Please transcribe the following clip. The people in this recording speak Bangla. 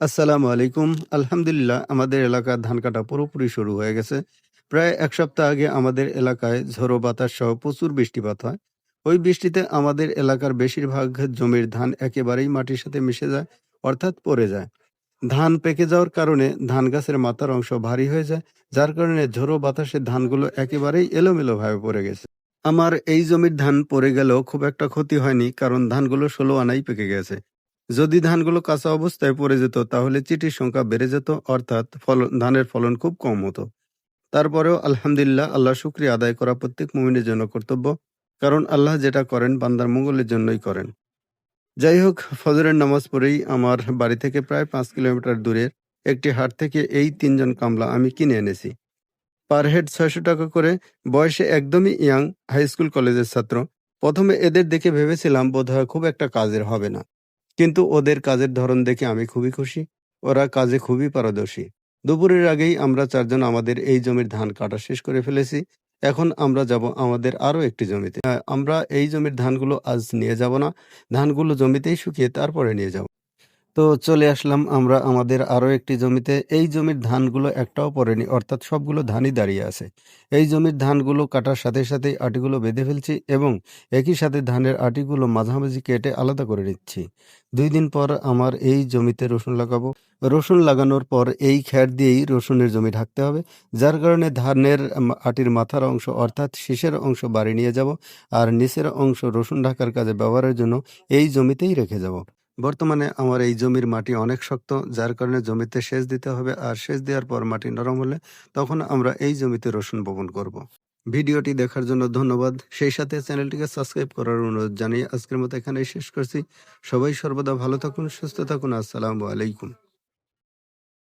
আসসালামু আলাইকুম। আলহামদুলিল্লাহ, আমাদের এলাকার ধান কাটা পুরোপুরি শুরু হয়ে গেছে। প্রায় এক সপ্তাহ আগে আমাদের এলাকায় ঝোড়ো বাতাস সহ প্রচুর বৃষ্টিপাত হয়। ওই বৃষ্টিতে আমাদের এলাকার বেশিরভাগ জমির ধান একেবারেই মাটির সাথে মিশে যায়, অর্থাৎ পড়ে যায়। ধান পেকে যাওয়ার কারণে ধান গাছের মাথার অংশ ভারী হয়ে যায়, যার কারণে ঝোড়ো বাতাসে ধানগুলো একেবারেই এলোমেলো ভাবে পড়ে গেছে। আমার এই জমির ধান পড়ে গেলেও খুব একটা ক্ষতি হয়নি, কারণ ধানগুলো ষোলো আনাই পেকে গেছে। যদি ধানগুলো কাঁচা অবস্থায় পড়ে যেত, তাহলে চিটির সংখ্যা বেড়ে যেত, অর্থাৎ ফলন, ধানের ফলন খুব কম হতো। তারপরেও আলহামদুলিল্লাহ, আল্লাহ শুক্রিয়া আদায় করা প্রত্যেক মুমিনের জন্য কর্তব্য, কারণ আল্লাহ যেটা করেন, বান্দার মঙ্গলের জন্যই করেন। যাই হোক, ফজরের নামাজ পড়েই আমার বাড়ি থেকে প্রায় পাঁচ কিলোমিটার দূরের একটি হাট থেকে এই তিনজন কামলা আমি কিনে এনেছি। পার হেড ছয়শো টাকা করে, বয়সে একদমই ইয়াং হাই স্কুল কলেজের ছাত্র। প্রথমে এদের দেখে ভেবেছিলাম, বোধহয় খুব একটা কাজের হবে না। কিন্তু ওদের কাজের ধরন দেখে আমি খুবই খুশি। ওরা কাজে খুবই পারদর্শী। দুপুরের আগেই আমরা চারজন আমাদের এই জমির ধান কাটা শেষ করে ফেলেছি। এখন আমরা যাব আমাদের আরও একটি জমিতে। হ্যাঁ, আমরা এই জমির ধানগুলো আজ নিয়ে যাব না। ধানগুলো জমিতেই শুকিয়ে তারপরে নিয়ে যাব। তো চলে আসলাম আমরা আমাদের আরও একটি জমিতে। এই জমির ধানগুলো একটাও পড়েনি, অর্থাৎ সবগুলো ধানই দাঁড়িয়ে আছে। এই জমির ধানগুলো কাটার সাথে সাথে আটিগুলো বেঁধে ফেলছি এবং একই সাথে ধানের আটিগুলো মাঝামাঝি কেটে আলাদা করে নিচ্ছি। দুই দিন পর আমার এই জমিতে রসুন লাগাবো। রসুন লাগানোর পর এই খ্যার দিয়েই রসুনের জমি ঢাকতে হবে, যার কারণে ধানের আটির মাথার অংশ অর্থাৎ শীষের অংশ বাড়ি নিয়ে যাব, আর নিচের অংশ রসুন ঢাকার কাজে ব্যবহারের জন্য এই জমিতেই রেখে যাব। বর্তমানে আমার এই জমির মাটি অনেক শক্ত, যার কারণে জমিতে সেচ দিতে হবে আর সেচ দেওয়ার পর মাটি নরম হলে তখন আমরা এই জমিতে রসুন বপন করব। ভিডিওটি দেখার জন্য ধন্যবাদ। সেই সাথে চ্যানেলটিকে সাবস্ক্রাইব করার অনুরোধ জানিয়ে আজকের মতো এখানেই শেষ করছি। সবাই সর্বদা ভালো থাকুন, সুস্থ থাকুন। আসসালামু আলাইকুম।